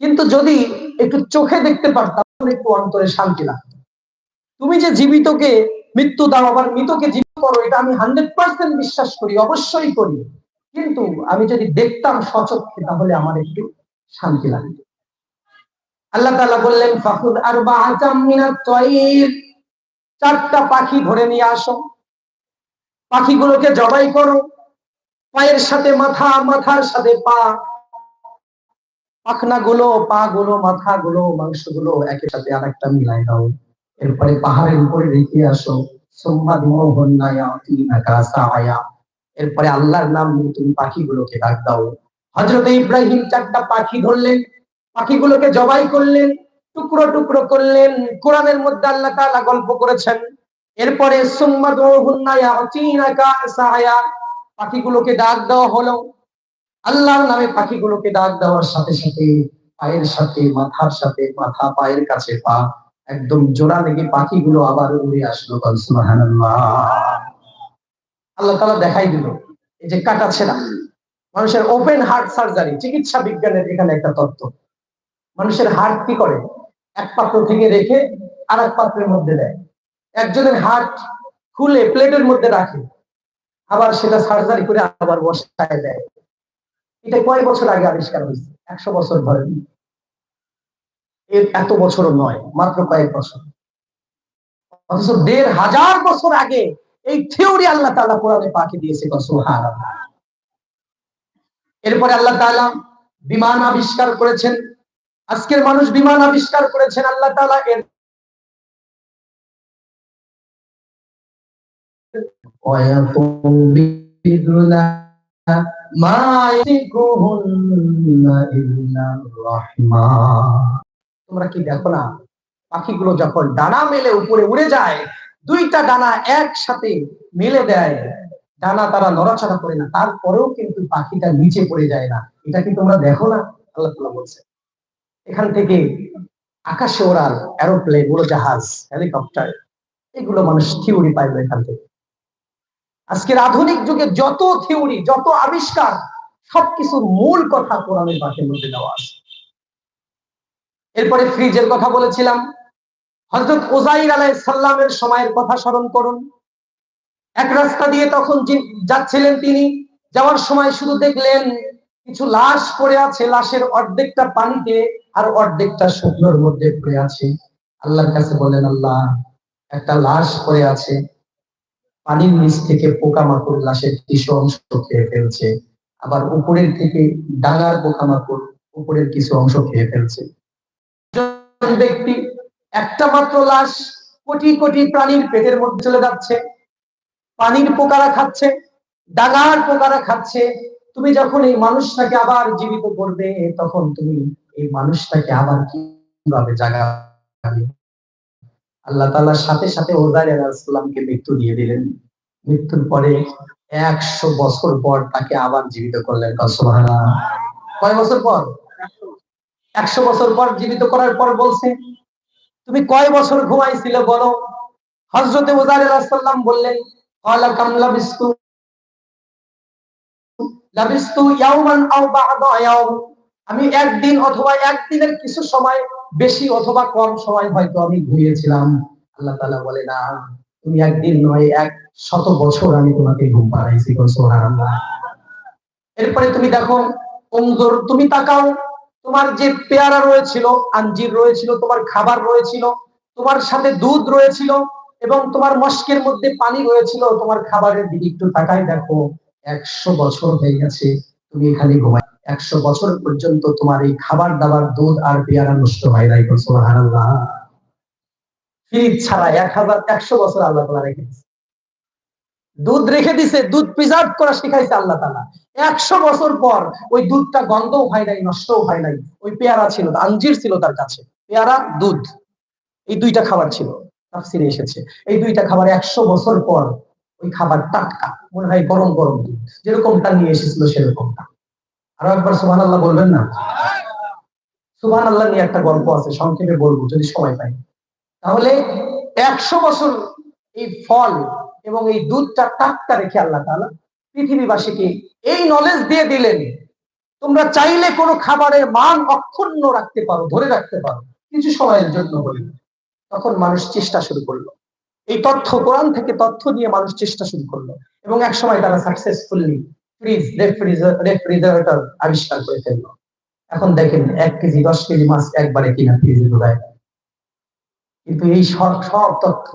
কিন্তু যদি একটু চোখে দেখতে পারতাম একটু অন্তরে শান্তি লাগতো। তুমি যে জীবিতকে মৃত্যু দাও, আবার মৃতকে জীবিত করো, এটা আমি হান্ড্রেড পার্সেন্ট বিশ্বাস করি, অবশ্যই করি। কিন্তু আমি যদি দেখতাম সচক্ষে, তাহলে আমার একটু শান্তি লাগতো। আল্লাহ তালা বললেন ফাকুদ আর বা চারটা পাখি ধরে নিয়ে আসো। পাখিগুলোকে জবাই করো। পায়ের সাথে মাথা, মাথার সাথে পা। পাখনা গুলো পা গুলো মাথা গুলো মাংসগুলো একের সাথে আর একটা মিলাই দাও। এরপরে পাহাড়ের উপরে রেখে আসো। সোম্মাদ এরপরে আল্লাহর নাম নিয়ে তুমি পাখিগুলোকে ডাক দাও। হজরত ইব্রাহিম চারটা পাখি ধরলেন। পাখিগুলোকে জবাই করলেন, টুকরো টুকরো করলেন। কোরআনের মধ্যে আল্লাহ তাআলা গল্প করেছেন। এরপরে সোম্মাদ মোহনায়া পাখিগুলোকে ডাক দেওয়া হলো। আল্লাহর নামে পাখিগুলোকে ডাক দেওয়ার সাথে সাথে পায়ের সাথে, মাথার সাথে, মাথা, পায়ের কাছে পা একদম জোড়া লেগে পাখিগুলো আবার উড়ে আসলো আল্লাহ তালা দেখাই দিল, এই যে কাটা ছেঁড়া। মানুষের ওপেন হার্ট সার্জারি চিকিৎসা বিজ্ঞানের এখানে একটা তত্ত্ব। মানুষের হার্ট কি করে? এক পাত্র থেকে রেখে আর এক পাত্রের মধ্যে দেয়। একজনের হার্ট খুলে প্লেটের মধ্যে রাখে। আবার সেটা সার্জারি করে আবার বসায় দেয়। এটা কয় বছর আগে আবিষ্কার হয়েছে? একশো বছর ধরে। এর এত বছরও নয়, মাত্র কয়েক বছর। অথচ দেড় হাজার বছর আগে এই থিওরি আল্লাহ তালা কোরআনে পাখি দিয়েছে এরপরে আল্লাহ তালা বিমান আবিষ্কার করেছেন। আজকের মানুষ বিমান আবিষ্কার করেছেন আল্লাহ তালা এর তোমরা কি দেখো না? পাখিগুলো যখন ডানা মেলে উপরে উড়ে যায়, দুইটা ডানা একসাথে মেলে দেয়। ডানা তারা নড়াচড়া করে না, তারপরেও কিন্তু পাখিটা নিচে পড়ে যায় না। এটা কি তোমরা দেখো না? আল্লাহ বলছে। এখান থেকে আকাশে ওড়ার এরোপ্লেন উড়োজাহাজ হেলিকপ্টার এগুলো মানুষ থিওরি পাইলো এখান থেকে। আজকের আধুনিক যুগে যত থিওরি, যত আবিষ্কার, সবকিছুর মূল কথা কোরআনের পাঠের মধ্যে দেওয়া আছে। এরপরে ফ্রিজের কথা বলেছিলাম। হজরত ওজাইর আলাই সাল্লামের সময়ের কথা স্মরণ করুন। এক রাস্তা দিয়ে তখন যাচ্ছিলেন তিনি, যাওয়ার সময় শুধু দেখলেন কিছু লাশ পড়ে আছে, লাশের অর্ধেকটা পানিতে আর অর্ধেকটা শুকনোর মধ্যে পড়ে আছে। আল্লাহর কাছে বলেন, আল্লাহ, একটা লাশ পড়ে আছে পানির নিচ থেকে পোকামাকড় লাশের কিছু অংশ খেয়ে ফেলছে। আবার উপরের থেকে ডাঙার পোকামাকড় উপরের কিছু অংশ খেয়ে ফেলছে। ব্যক্তি একটা মাত্র লাশ কোটি কোটি প্রাণীর পেটের মধ্যে চলে যাচ্ছে। পানির পোকারা খাচ্ছে, ডাঙার পোকারা খাচ্ছে। তুমি যখন এই মানুষটাকে আবার জীবিত করবে, তখন তুমি এই মানুষটাকে আবার কীভাবে জাগাবে? আল্লাহ তালার সাথে সাথে ওজার আলাহিসামকে মৃত্যু দিয়ে দিলেন। মৃত্যুর পরে একশো বছর পর তাকে আবার জীবিত করলেন। কয় বছর পর? একশো বছর পর জীবিত করার পর বলছে, তুমি কয় বছর ঘুমাইছিলে বলো? হজরতে ওজার আলাহিসাল্লাম বললেন, কলা কামলা বিস্তু লাবিস্তু ইয়াউমান আও বা'দা ইয়াউম। আমি একদিন অথবা একদিনের কিছু সময়, বেশি অথবা কম সময় হয়তো আমি ঘুমিয়েছিলাম। আল্লাহ তালা বলে না, তুমি একদিন নয়, এক শত বছর আমি তোমাকে ঘুম পাড়াইছি এরপরে তুমি দেখো অঙ্গর তুমি তাকাও, তোমার যে পেয়ারা রয়েছিল, আঞ্জির রয়েছিল, তোমার খাবার রয়েছিল, তোমার সাথে দুধ রয়েছিল এবং তোমার মস্কের মধ্যে পানি রয়েছিল, তোমার খাবারের দিকে একটু তাকাই দেখো, একশো বছর হয়ে গেছে, তুমি এখানে ঘুমাই একশো বছর পর্যন্ত তোমার এই খাবার দাবার দুধ আর পেয়ারা নষ্ট হয় নাই সুবহানাল্লাহ। ফ্রিজ ছাড়া এক হাজার একশো বছর আল্লাহ তালা রেখে দিচ্ছে দুধ রেখে দিছে, দুধ প্রিজার্ভ করা শিখাইছে আল্লাহ তালা। একশো বছর পর ওই দুধটা গন্ধও হয় নাই, নষ্টও হয় নাই। ওই পেয়ারা ছিল, আঞ্জির ছিল তার কাছে। পেয়ারা, দুধ, এই দুইটা খাবার ছিল তাফসিরে এসেছে। এই দুইটা খাবার একশো বছর পর ওই খাবার টাটকা, মনে হয় গরম গরম দুধ, যেরকমটা নিয়ে এসেছিল সেরকমটা। আরও একবার সুহান আল্লাহ বলবেন না? সুহান আল্লাহ নিয়ে একটা গল্প আছে, সংক্ষেপে বলব যদি সময় পাই। তাহলে একশো বছর এই ফল এবং এই দুধটা টাটকা রেখে আল্লাহ তালা পৃথিবীবাসীকে এই নলেজ দিয়ে দিলেন। তোমরা চাইলে কোনো খাবারের মান অক্ষুণ্ণ রাখতে পারো, ধরে রাখতে পারো, কিছু সময়ের জন্য হলে। তখন মানুষ চেষ্টা শুরু করল। এই তথ্য, কোরআন থেকে তথ্য নিয়ে মানুষ চেষ্টা শুরু করল। এবং এক সময় তারা সাকসেসফুলি ফ্রিজ রেফ্রিজারেটর আবিষ্কার করে এখন দেখেন, এক কেজি, দশ কেজি মাছ একবারে কিনা ফ্রিজে ঢোকায় কিন্তু এই সব সব তথ্য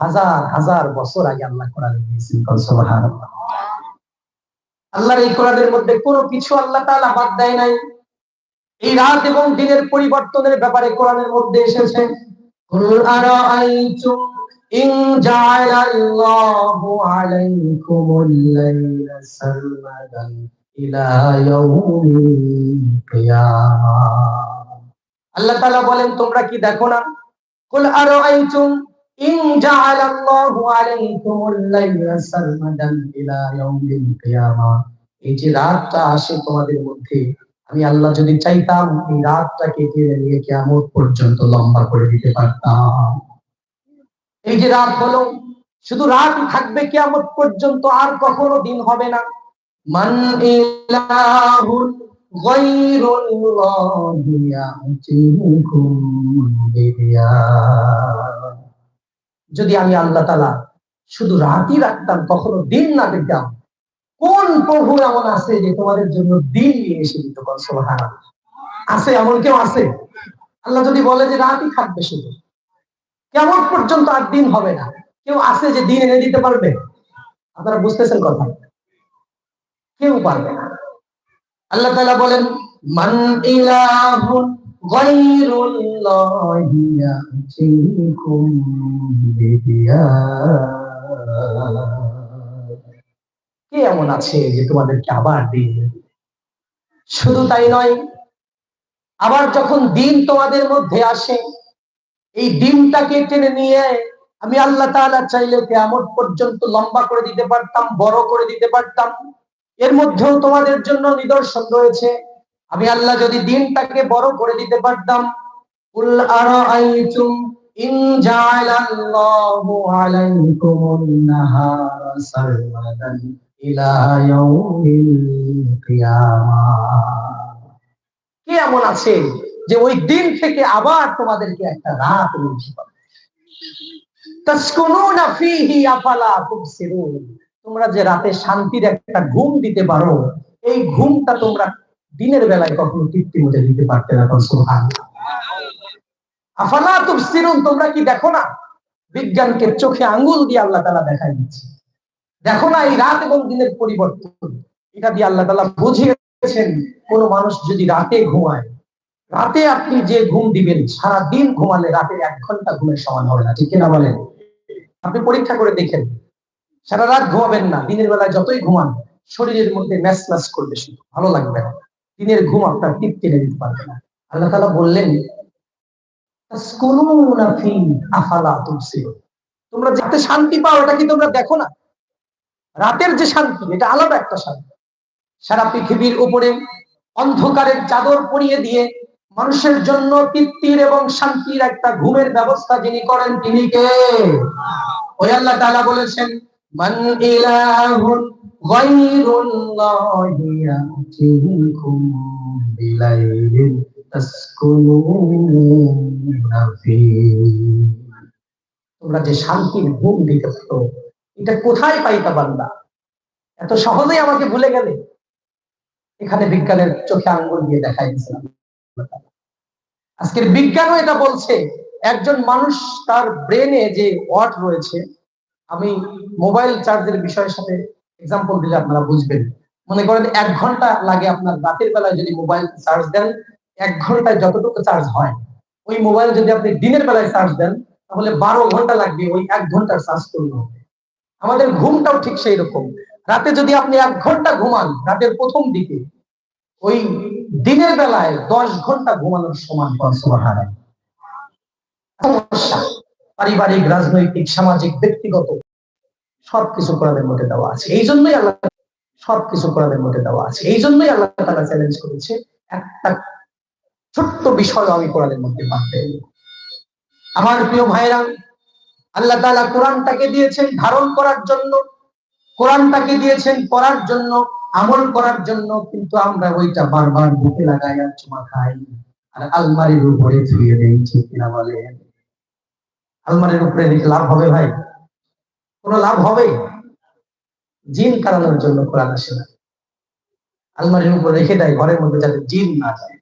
হাজার হাজার বছর আগে আল্লাহ দিয়েছেন আল্লাহর এই কোরআনের মধ্যে কোনো কিছু আল্লাহ তাআলা বাদ দেয় নাই। এই রাত এবং দিনের পরিবর্তনের ব্যাপারে কোরআনের মধ্যে এসেছে ইন জাআলাল্লাহু আলাইকুমুল লাইলা সারমাদান ইলা ইয়াউমিল কিয়ামাহ আল্লাহ তাআলা বলেন, তোমরা কি দেখো না? কুল আরাআইতুম ইন জাআলাল্লাহু আলাইকুমুল লাইলা সারমাদান ইলা ইয়াউমিল কিয়ামাহ এই যে রাতটা আসে তোমাদের মধ্যে, আমি আল্লাহ যদি চাইতাম, এই রাতটাকে টেনে নিয়ে কেমন পর্যন্ত লম্বা করে দিতে পারতাম। এই যে রাত হলো, শুধু রাত থাকবে কেমন পর্যন্ত, আর কখনো দিন হবে না। মান যদি আমি আল্লাহ তালা শুধু রাতই রাখতাম, কখনো দিন না দিতাম, কোন প্রভু এমন আছে যে তোমাদের জন্য দিন নিয়ে এসে দিত? আছে এমন কেউ আছে? আল্লাহ যদি বলে যে রাতই থাকবে শুধু কেমন পর্যন্ত আর দিন হবে না? কেউ আছে যে দিন এনে দিতে পারবে? আপনারা বুঝতেছেন কথা। কেউ পারবে না। আল্লাহ তালা বলেন, মান কে এমন আছে যে তোমাদেরকে আবার দিন শুধু তাই নয়, আবার যখন দিন তোমাদের মধ্যে আসে এই দিনটাকে টেনে নিয়ে আমি আল্লাহ তাআলা চাইলে কেমন পর্যন্ত লম্বা করে দিতে পারতাম, বড় করে দিতে পারতাম। এর মধ্যেও তোমাদের জন্য নিদর্শন রয়েছে। আমি আল্লাহ যদি দিনটাকে বড় করে দিতে পারতাম ইন কে এমন আছে? যে ওই দিন থেকে আবার তোমাদেরকে একটা রাত রয়েছে। তোমরা যে রাতে শান্তির একটা ঘুম দিতে পারো, এই ঘুমটা তোমরা দিনের বেলায় কখনো তৃপ্তি মধ্যে দিতে পারতে না আফালা তুবসিরুন, তোমরা কি দেখো না? বিজ্ঞানকে চোখে আঙ্গুল দিয়ে আল্লাহ তালা দেখাই দিচ্ছে। দেখো না এই রাত এবং দিনের পরিবর্তন। এটা দিয়ে আল্লাহ তালা বুঝিয়েছেন, কোন মানুষ যদি রাতে ঘুমায় রাতে আপনি যে ঘুম দিবেন, সারা দিন ঘুমালে রাতে এক ঘণ্টা ঘুমের সমান হবে না, ঠিক কিনা বলেন? আপনি পরীক্ষা করে দেখেন, সারা রাত ঘুমাবেন না, দিনের বেলায় যতই ঘুমান, শরীরের মধ্যে ম্যাচ ম্যাচ করবে শুধু, ভালো লাগবে না। দিনের ঘুম আপনার তৃপ্তি এনে দিতে পারবে না। আল্লাহ তালা বললেন তোমরা যাতে শান্তি পাও, এটা কি তোমরা দেখো না? রাতের যে শান্তি, এটা আলাদা একটা শান্তি। সারা পৃথিবীর উপরে অন্ধকারের চাদর পরিয়ে দিয়ে মানুষের জন্য তৃপ্তির এবং শান্তির একটা ঘুমের ব্যবস্থা যিনি করেন, তিনি কে? ওই আল্লাহ তাআলা বলেছেন তোমরা যে শান্তির ঘুম দিতে পারো, এটা কোথায় পাইতা বান্দা? এত সহজেই আমাকে ভুলে গেলে। এখানে বিজ্ঞানের চোখে আঙ্গুল দিয়ে দেখাই দিয়েছিলাম। আজকের বিজ্ঞানও এটা বলছে, একজন মানুষ তার ব্রেনে যে ওয়াট রয়েছে, আমি মোবাইল চার্জের বিষয়ের সাথে এক্সাম্পল দিলে আপনারা বুঝবেন। মনে করেন এক ঘণ্টা লাগে আপনার রাতের বেলায় যদি মোবাইল চার্জ দেন, এক ঘন্টায় যতটুকু চার্জ হয়। ওই মোবাইল যদি আপনি দিনের বেলায় চার্জ দেন, তাহলে বারো ঘণ্টা লাগবে ওই এক ঘণ্টার চার্জ হবে। আমাদের ঘুমটাও ঠিক সেই রকম রাতে যদি আপনি এক ঘণ্টা ঘুমান, রাতের প্রথম দিকে ওই দিনের বেলায় দশ ঘণ্টা ঘুমানোর সমান পারিবারিক, রাজনৈতিক, সামাজিক, ব্যক্তিগত সবকিছু কোরআনের মধ্যে দেওয়া আছে। এই জন্যই আল্লাহ সবকিছু কোরআনের মধ্যে দেওয়া আছে। এই জন্যই আল্লাহ তারা চ্যালেঞ্জ করেছে, একটা ছোট্ট বিষয় আমি কোরআনের মধ্যে বাদ আমার প্রিয় ভাইরা আল্লাহ তাআলা কোরআনটাকে দিয়েছেন ধারণ করার জন্য, কোরআনটাকে দিয়েছেন পড়ার জন্য আমল করার জন্য কিন্তু আমরা ওইটা বারবার বুকে লাগাই আর চুমা খাই। আর আলমারির উপরে ধুয়ে দেই, ঠিক কিনা বলে আলমারির উপরে রেখে লাভ হবে ভাই? কোনো লাভ হবে? জিন কারানোর জন্য কোরআন আসে না। আলমারির উপর রেখে দেয়, ঘরের মধ্যে যাতে জিন না যায়।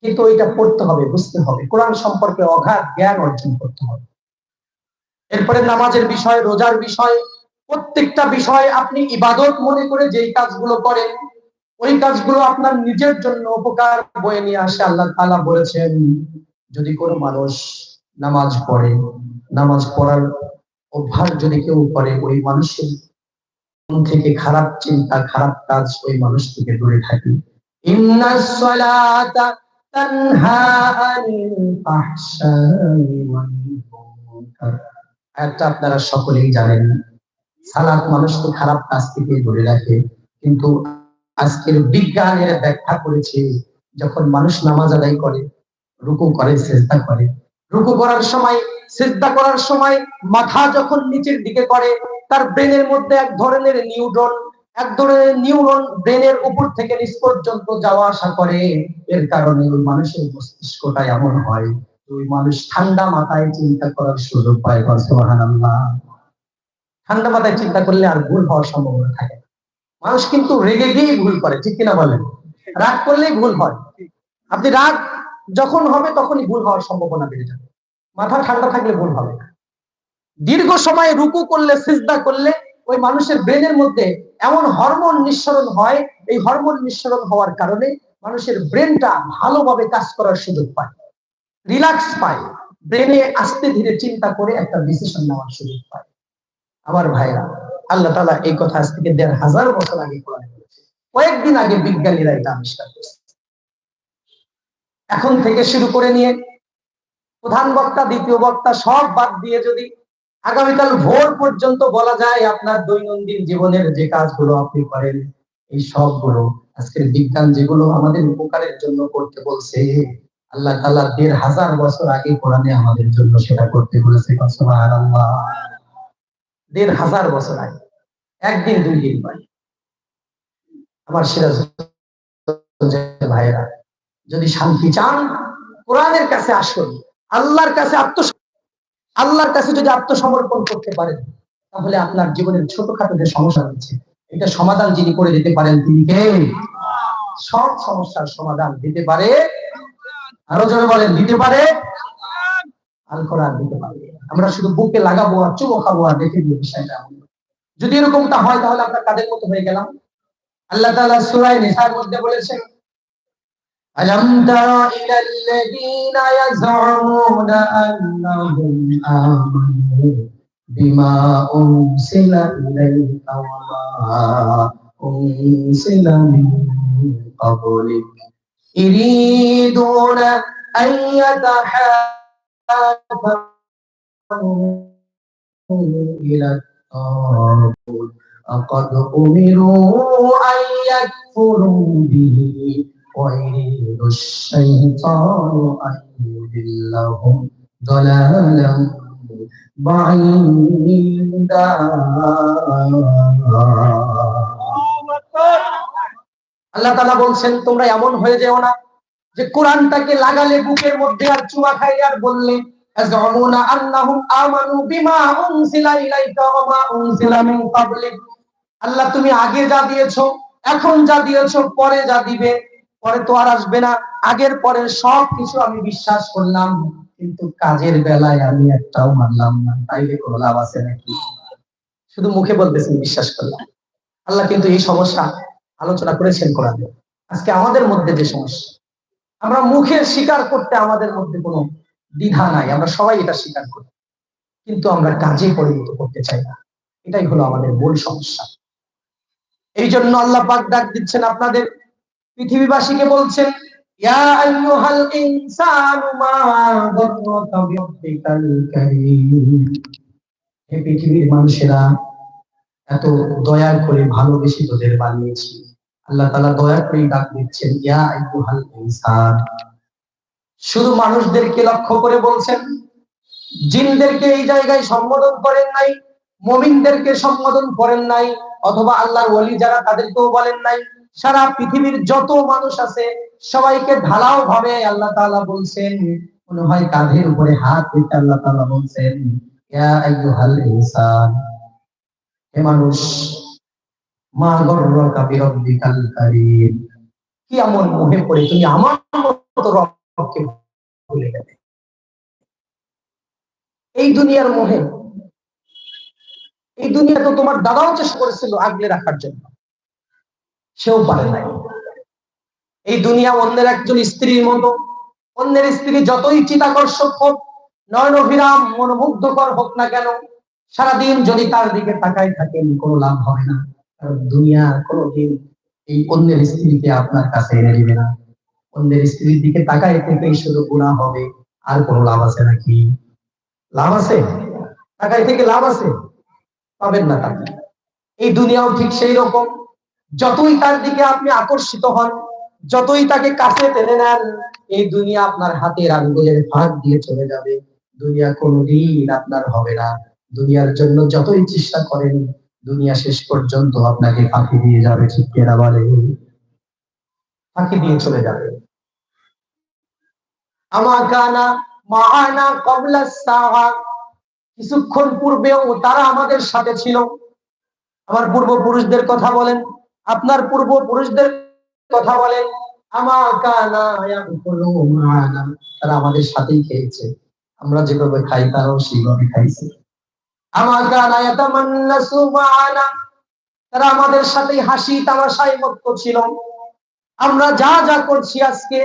কিন্তু ওইটা পড়তে হবে, বুঝতে হবে। কোরআন সম্পর্কে অগাধ জ্ঞান অর্জন করতে হবে। এরপরে নামাজের বিষয়, রোজার বিষয় প্রত্যেকটা বিষয় আপনি ইবাদত মনে করে যেই কাজগুলো করেন, ওই কাজগুলো আপনার নিজের জন্য উপকার বয়ে নিয়ে আসে আল্লাহ তাআলা বলেছেন, যদি কোনো মানুষ নামাজ পড়ে, নামাজ পড়ার অভ্যাস যদি কেউ করে, ওই মানুষের মন থেকে খারাপ চিন্তা, খারাপ কাজ ওই মানুষ থেকে দূরে থাকে। আয়াতটা আপনারা সকলেই জানেন। সালাত মানুষকে খারাপ কাজ থেকে ধরে রাখে। কিন্তু আজকের বিজ্ঞানের ব্যাখ্যা করেছে, যখন মানুষ নামাজ আদায় করে, রুকু করে চেষ্টা করে। রুকু করার সময় চেষ্টা করার সময় মাথা যখন নিচের দিকে করে, তার ব্রেনের মধ্যে এক ধরনের নিউরন, এক ধরনের নিউরন ব্রেনের উপর থেকে নিচ পর্যন্ত যাওয়া আসা করে। এর কারণে ওই মানুষের মস্তিষ্কটা এমন হয় ওই মানুষ ঠান্ডা মাথায় চিন্তা করার সুযোগ পায়। সুবহানাল্লাহ। ঠান্ডা মাথায় চিন্তা করলে আর ভুল হওয়ার সম্ভাবনা থাকে। মানুষ কিন্তু রেগে গিয়েই ভুল করে, ঠিক কিনা বলেন? রাগ করলেই ভুল হয়। আপনি রাগ যখন হবে তখনই ভুল হওয়ার সম্ভাবনা বেড়ে যাবে। মাথা ঠান্ডা থাকলে ভুল হবে না। দীর্ঘ সময় রুকু করলে, সিজদা করলে ওই মানুষের ব্রেনের মধ্যে এমন হরমোন নিঃসরণ হয়, এই হরমোন নিঃসরণ হওয়ার কারণে মানুষের ব্রেনটা ভালোভাবে কাজ করার সুযোগ পায়। রিল্যাক্স পায়। ব্রেনে আস্তে ধীরে চিন্তা করে একটা ডিসিশন নেওয়ার সুযোগ পায়। আমার ভাইরা, আল্লাহ তালা এই কথা আজ থেকে দেড় হাজার বছর আগে কয়েকদিন আগে বিজ্ঞানীরা এটা আবিষ্কার করেছে। এখন থেকে শুরু করে নিয়ে প্রধান বক্তা, দ্বিতীয় বক্তা, সব বাদ দিয়ে যদি আগামীকাল ভোর পর্যন্ত বলা যায় আপনার দৈনন্দিন জীবনের যে কাজগুলো আপনি করেন, এই সবগুলো আজকের বিজ্ঞান যেগুলো আমাদের উপকারের জন্য করতে বলছে, আল্লাহ তালা দেড় হাজার বছর আগে কোরআনে আমাদের জন্য সেটা করতে বলেছে। দেড় হাজার বছর আগে। একদিন, দুই দিন নয় আমার সিরাজ ভাইয়েরা, যদি শান্তি চান, কোরআনের কাছে আসুন, আল্লাহর কাছে আত্ম আল্লাহর কাছে যদি আত্মসমর্পণ করতে পারেন, তাহলে আপনার জীবনের ছোটখাটো যে সমস্যা রয়েছে, এটা সমাধান যিনি করে দিতে পারেন তিনি কে? সব সমস্যার সমাধান দিতে পারে। আরও জোরে বলেন, দিতে পারে? আল কোরআন দিতে পারে। আমরা শুধু বুকে লাগাবো আর চুমো খাব আর দেখে দিয়ে বিষয়টা। যদি এরকমটা হয় তাহলে আমরা কাদের মতো হয়ে গেলাম? আল্লাহ তাআলা সূরা নিসার মধ্যে বলেছেন, আলম তারা ইলাল্লাযীনা ইয়াযউমুনা আন্নাহুম আমানু বিমা উনসিলা ইলাইকা উনসিলা মিন ইরিদুনা আন إلى الطاغوت وقد أمروا أن يكفروا به ويريد الشيطان أن يضلهم ضلالا بعيدا আল্লাহ তাআলা বলছেন তোমরা এমন হয়ে যেও না যে কোরআনটাকে লাগালে বুকের মধ্যে আর চুমা খাই আর বললে ওয়া মা উনজিলা মিন ক্বাবলিক। আল্লাহ, তুমি আগে যা দিয়েছ, এখন যা দিয়েছ, পরে যা দিবে, পরে তো আর আসবে না। আগের পরে সব কিছু আমি বিশ্বাস করলাম, কিন্তু কাজের বেলায় আমি একটাও মানলাম না। তাইলে কোনো লাভ আছে নাকি? শুধু মুখে বলতেছেন বিশ্বাস করলাম। আল্লাহ কিন্তু এই সমস্যা আলোচনা করেছেন কোরআনে। আজকে আমাদের মধ্যে যে সমস্যা, আমরা মুখে স্বীকার করতে আমাদের মধ্যে কোনো দ্বিধা নাই, আমরা সবাই এটা স্বীকার করি। কিন্তু আমরা কাজে পরিণত করতে চাই না। এটাই হলো আমাদের মূল সমস্যা। এই জন্য আল্লাহ পাক ডাক দিচ্ছেন আপনাদের। পৃথিবীবাসীকে বলছেন, ইয়া পৃথিবীর মানুষেরা, এত দয়া করে ভালোবেসে তোদের বানিয়েছি। আল্লাহ তাআলা দয়া করে ডাক দিচ্ছেন, ইয়া আইয়ুহাল ইনসান। শুধু মানুষদেরকে লক্ষ্য করে বলছেন, জিনদেরকে এই জায়গায় সম্বোধন করেন নাই, মমিনদেরকে সম্বোধন করেন নাই, অথবা আল্লাহর ওলি যারা তাদেরকেও বলেন নাই, সারা পৃথিবীর যত মানুষ আছে, সবাইকে ঢালাও ভাবে আল্লাহ তাআলা বলছেন, মনে হয় কাঁধের উপরে হাত রেখে আল্লাহ তাআলা বলছেন হে মানুষ, মা গর্রকা কারীম, কি এমন মোহে পড়ে, তুমি আমার মতো রবকে ভুলে গেলে। এই দুনিয়ার মোহে, এই দুনিয়া তো তোমার দাদাও চেষ্টা করেছিল আগলে রাখার জন্য। সেও পারে নাই। এই দুনিয়া অন্যের একজন স্ত্রীর মতো, অন্যের স্ত্রী যতই চিতাকর্ষক হোক নয়নভিরাম মনোমুগ্ধকর হোক না কেন, সারাদিন যদি তার দিকে তাকাই থাকেন কোনো লাভ হবে না। দুনিয়া কোনোদিন এই অন্যের স্ত্রীকে আপনার কাছে এনে দিবে না। অন্যের স্ত্রীর দিকে তাকাই থেকেই শুধু গুণা হবে, আর কোনো লাভ আছে নাকি? লাভ আছে। তাকাই থেকে লাভ আছে। পাবেন না তাকে এই দুনিয়াও ঠিক সেই রকম। যতই তার দিকে আপনি আকর্ষিত হন, যতই তাকে কাছে টেনে নেন, এই দুনিয়া আপনার হাতের আঙ্গুলের ফাঁক দিয়ে চলে যাবে। দুনিয়া কোনোদিন আপনার হবে না। দুনিয়ার জন্য যতই চেষ্টা করেন, দুনিয়া শেষ পর্যন্ত আপনাকে ফাঁকি দিয়ে যাবে, ঠিক কেনা বলে। ফাঁকি দিয়ে চলে যাবে। আমা কানা মাহানা কবলা কিছুক্ষণ পূর্বেও তারা আমাদের সাথে ছিল। আমার পূর্বপুরুষদের কথা বলেন, আপনার পূর্বপুরুষদের কথা বলেন তারা আমাদের সাথেই খেয়েছে। আমরা যেভাবে খাই তারাও সেইভাবে খাইছে। তারা আমাদের সাথেই হাসি তামাশায় মত্ত ছিল। আমরা যা যা করছি আজকে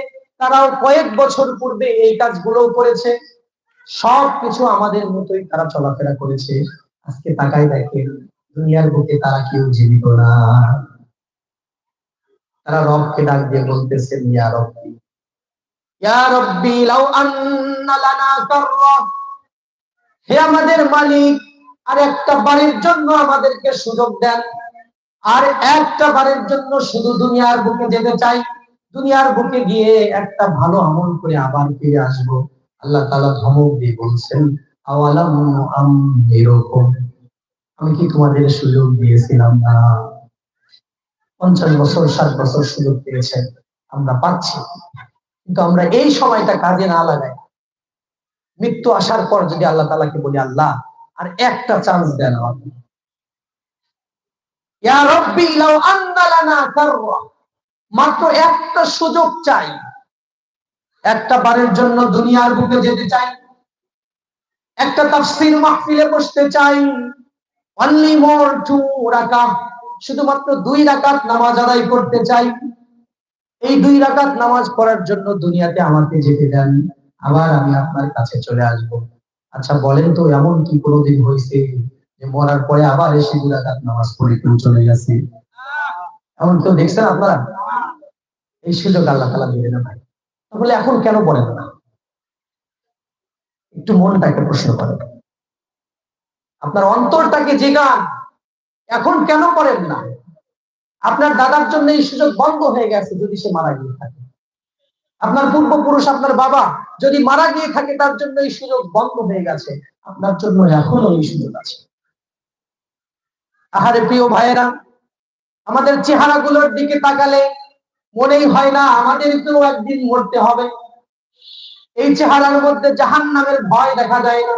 তারাও কয়েক বছর পূর্বে এই কাজগুলো করেছে। সব কিছু আমাদের মতোই তারা চলাফেরা করেছে। আজকে তাকাই দেখেন, দুনিয়ার বুকে তারা কেউ জীবিত না। তারা রবকে ডাক দিয়ে বলতেছেন ইয়া রব্বি। ইয়া রব্বি, লাউ আন্না লানা কাররা হে আমাদের মালিক, আর একটা বাড়ির জন্য আমাদেরকে সুযোগ দেন। আর একটা বারের জন্য শুধু দুনিয়ার বুকে যেতে চাই। দুনিয়ার বুকে গিয়ে একটা ভালো আমল করে আবার ফিরে আসব। আল্লাহ তাআলা ধমক দিয়ে বলছেন আমি কি তোমাদের সুযোগ দিয়েছিলাম না? পঞ্চাশ বছর, ষাট বছর সুযোগ পেয়েছেন, আমরা পাচ্ছি। কিন্তু আমরা এই সময়টা কাজে না লাগাই। মৃত্যু আসার পর যদি আল্লাহ তালাকে বলি, আল্লাহ, আর একটা চান্স দেন আমাকে। মাত্র একটা সুযোগ চাই। একটা বারের জন্য দুনিয়ার বুকে যেতে চাই। একটা তাফসীর মাহফিলে বসতে চাই। অনলি মোর টু রাকাত, শুধুমাত্র দুই রাকাত নামাজ আদায় করতে চাই। এই দুই রাকাত নামাজ পড়ার জন্য দুনিয়াতে আমাকে যেতে দেন। আবার আমি আপনার কাছে চলে আসব। আচ্ছা বলেন তো, এমন কি কোনোদিন হয়েছে যে মরার পরে আবার এসে দুই রাকাত নামাজ পড়ে কেউ চলে গেছে? এমন কেউ দেখছেন আপনারা? এই সুযোগ আল্লাহ তালা দিবে না ভাই। তাহলে এখন কেন পড়েন না? একটু মনটাকে প্রশ্ন করেন। আপনার অন্তরটাকে জেগান। এখন কেন করেন না? আপনার দাদার জন্য এই সুযোগ বন্ধ হয়ে গেছে যদি সে মারা গিয়ে থাকে। আপনার পূর্বপুরুষ, আপনার বাবা যদি মারা গিয়ে থাকে, তার জন্য এই সুযোগ বন্ধ হয়ে গেছে। আপনার জন্য এখনও এই সুযোগ আছে। আহারে প্রিয় ভাইয়েরা, আমাদের চেহারাগুলোর দিকে তাকালে মনেই হয় না, আমাদেরকেও একদিন মরতে হবে। এই চেহারার মধ্যে জাহান নামের ভয় দেখা যায় না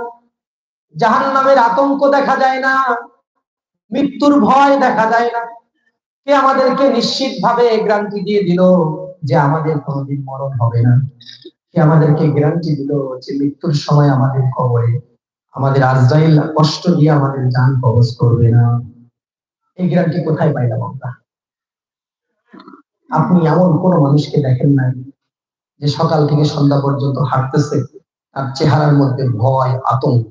জাহান নামের আতঙ্ক দেখা যায় না, মৃত্যুর ভয় দেখা যায় না। কে আমাদেরকে নিশ্চিত ভাবে গ্রান্টি দিয়ে দিল যে আমাদের কোনোদিন মরণ হবে না? কে আমাদেরকে গ্যারান্টি দিল যে মৃত্যুর সময় আমাদের কবরে, আমাদের আজরাইল কষ্ট দিয়ে আমাদের যান কবজ করবে না? এই গ্যারান্টি কোথায় পাইলাম আমরা? আপনি এমন কোন মানুষকে দেখেন নাই যে সকাল থেকে সন্ধ্যা পর্যন্ত হাঁটতেছে? তার চেহারার মধ্যে ভয়, আতঙ্ক।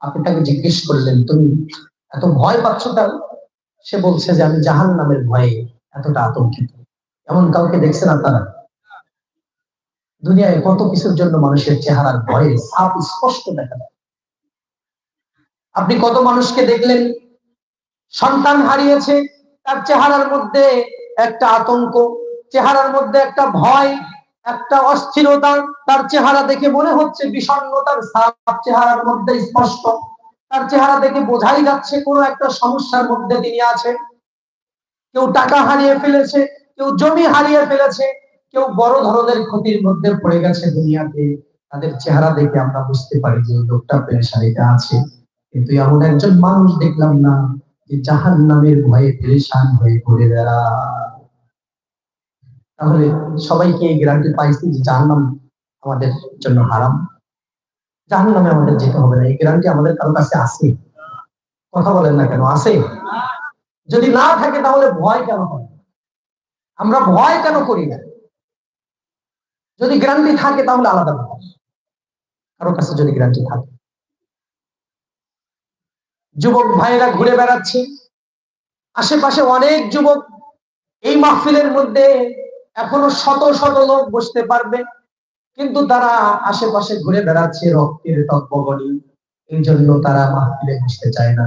আপনি তাকে জিজ্ঞেস করলেন, তুমি এত ভয় পাচ্ছ কেন? সে বলছে যে, আমি জাহান নামের ভয়ে এতটা আতঙ্কিত। এমন কাউকে দেখছেন আপনারা? দুনিয়ায় কত কিছুর জন্য মানুষের চেহারার ভয়ে সাপ স্পষ্ট দেখা যায়। আপনি কত মানুষকে দেখলেন, সন্তান হারিয়েছে, তার চেহারার মধ্যে একটা আতঙ্ক, চেহারার মধ্যে একটা ভয়, একটা অস্থিরতা, তার চেহারা দেখে মনে হচ্ছে বিষণ্ণতার সাপ চেহারার মধ্যে স্পষ্ট, তার চেহারা দেখে বোঝাই যাচ্ছে কোনো একটা সমস্যার মধ্যে তিনি আছেন। কেউ টাকা হারিয়ে ফেলেছে, কেউ জমি হারিয়ে ফেলেছে, কেউ বড় ধরনের ক্ষতির মধ্যে পড়ে গেছে দুনিয়াতে। তাদের চেহারা দেখে আমরা বুঝতে পারি যে লোকটা পেরেশানিতে আছে। কিন্তু এমন একজন মানুষ দেখলাম না, যে জাহান নামের ভয়ে পেরেশান হয়ে ঘুরে বেড়ায়। তাহলে সবাইকে এই গ্যারান্টি পাইছি যে জাহান্নাম আমাদের জন্য হারাম, জাহান্নামে আমাদের যেতে হবে না। এই গ্যারান্টি আমাদের কারও কাছে আছে? কথা বলেন না কেন, আছে? যদি না থাকে তাহলে ভয় কেন হয় আমরা ভয় কেন করি না? যদি গ্যারান্টি থাকে তাহলে আলাদা ব্যাপার। কারও কাছে যদি গ্যারান্টি থাকে। যুবক ভাইয়েরা ঘুরে বেড়াচ্ছে। আশেপাশে অনেক যুবক এই মাহফিলের মধ্যে এখনও শত শত লোক বসতে পারবে, কিন্তু তারা আশেপাশে ঘুরে বেড়াচ্ছে রক্তের তৎপগণী এই জন্য তারা মাহফিলে বসতে চায় না।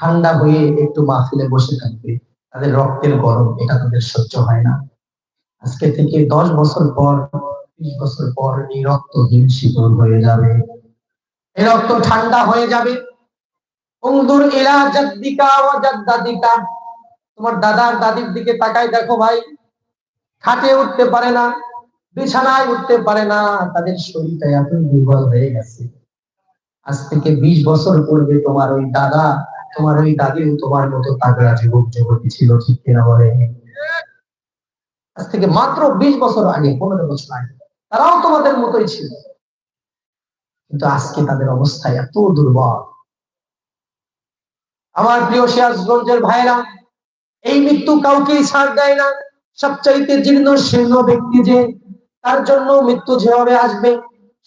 ঠান্ডা হয়ে একটু মাহফিলে বসে থাকবে। তাদের রক্তের গরম, এটা তাদের সহ্য হয় না। আজকে থেকে দশ বছর পর বিশ বছর পর এই রক্তহীন শীতল হয়ে যাবে। এই রক্ত ঠান্ডা হয়ে যাবে। উংদুর ইলা জাদ্দিকা ওয়া জাদ্দাদিকা। তোমার দাদার দাদির দিকে তাকাই দেখো ভাই। খাটে উঠতে পারে না, বিছানায় উঠতে পারে না, তাদের শরীরটা এতই দুর্বল হয়ে গেছে। আজ থেকে বিশ বছর পূর্বে তোমার ওই দাদা, তোমার ওই দাদিও তোমার মতো তাগড়া যুবক যুবতী ছিল, ঠিক কিনা বলে? আজ থেকে মাত্র বিশ বছর আগে, পনেরো বছর আগে, তারাও তোমাদের মতোই ছিল। কিন্তু আজকে তাদের অবস্থা এত দুর্বল। আমার প্রিয় সিরাজগঞ্জের ভাইরা, এই মৃত্যু কাউকেই ছাড় দেয় না। সবচাইতে জীর্ণ শীর্ণ ব্যক্তি যে, তার জন্য মৃত্যু যেভাবে আসবে,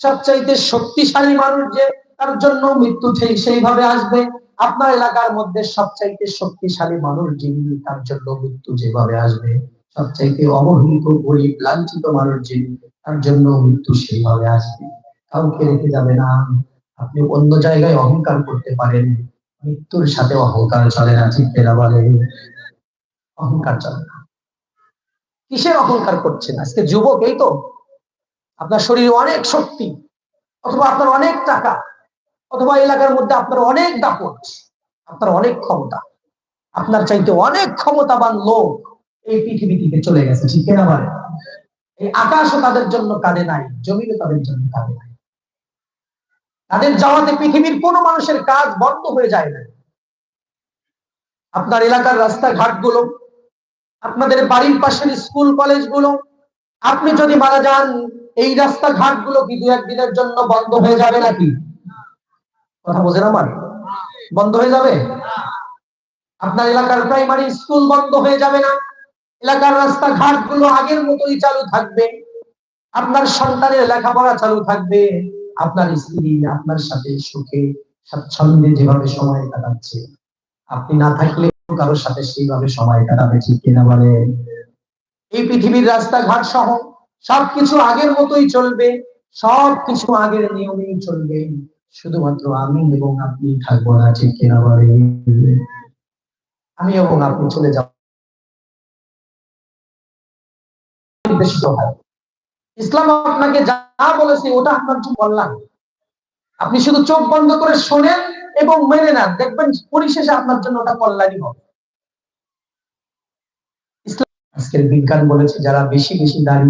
সবচাইতে শক্তিশালী মানুষ যে, তার জন্য মৃত্যু সেইভাবে আসবে। আপনার এলাকার মধ্যে সবচাইতে শক্তিশালী মানুষ যিনি, তার জন্য মৃত্যু যেভাবে আসবে, সবচাইতে অবহেলিত, গরিব, লাঞ্ছিত মানুষ যিনি, তার জন্য মৃত্যু সেইভাবে আসবে। কাউকে রেখে যাবে না। আপনি অন্য জায়গায় অহংকার করতে পারেন। মৃত্যুর সাথে অহংকার চলে না, ঠিক তেরা বলে অহংকার চলে না। কিসের অহংকার করছেন? আজকে যুবক, এই তো। আপনার শরীরে অনেক শক্তি, অথবা আপনার অনেক টাকা, অথবা এলাকার মধ্যে আপনার অনেক দাপট, আপনার অনেক ক্ষমতা। আপনার চাইতে অনেক ক্ষমতাবান লোক এই পৃথিবী থেকে চলে গেছে, ঠিক কিনা বলে? এই আকাশও তাদের জন্য কাঁদে নাই জমিও তাদের জন্য কাঁদে নাই। তাদের যাওয়াতে পৃথিবীর কোন মানুষের কাজ বন্ধ হয়ে যায় না। আপনার এলাকার রাস্তাঘাটগুলো আপনাদের বাড়ির পাশের স্কুল কলেজগুলো আপনি যদি মারা যান, এই রাস্তাঘাটগুলো কি দু একদিনের জন্য বন্ধ হয়ে যাবে নাকি? কথা বোঝেন আমার? বন্ধ হয়ে যাবে? আপনার এলাকার প্রাইমারি স্কুল বন্ধ হয়ে যাবে না। এলাকার রাস্তাঘাটগুলো আগের মতোই চালু থাকবে। আপনার সন্তানের লেখাপড়া চালু থাকবে। আপনার স্ত্রী আপনার সাথে সুখে, স্বাচ্ছন্দ্যে যেভাবে সময় কাটাচ্ছে। আপনি না থাকলে কারোর সাথে সেইভাবে সময় কাটাবে ঠিক কিনা বলে? এই পৃথিবীর রাস্তাঘাট সহ সবকিছু আগের মতোই চলবে, সবকিছু আগের নিয়মেই চলবে। শুধুমাত্র আমি এবং আপনি থাকব না ঠিক কিনা বলে? আমি এবং আপনি চলে যাব। ইসলাম আপনাকে যা বলেছে ওটা আপনার জন্য বললাম। আপনি শুধু চোখ বন্ধ করে শোনেন এবং মেনে নেন। দেখবেন পরিশেষে আপনার জন্য ওটা কল্যাণই হবে। ইসলাম আজকের বিজ্ঞান বলেছে, যারা বেশি বেশি দাঁড়িয়ে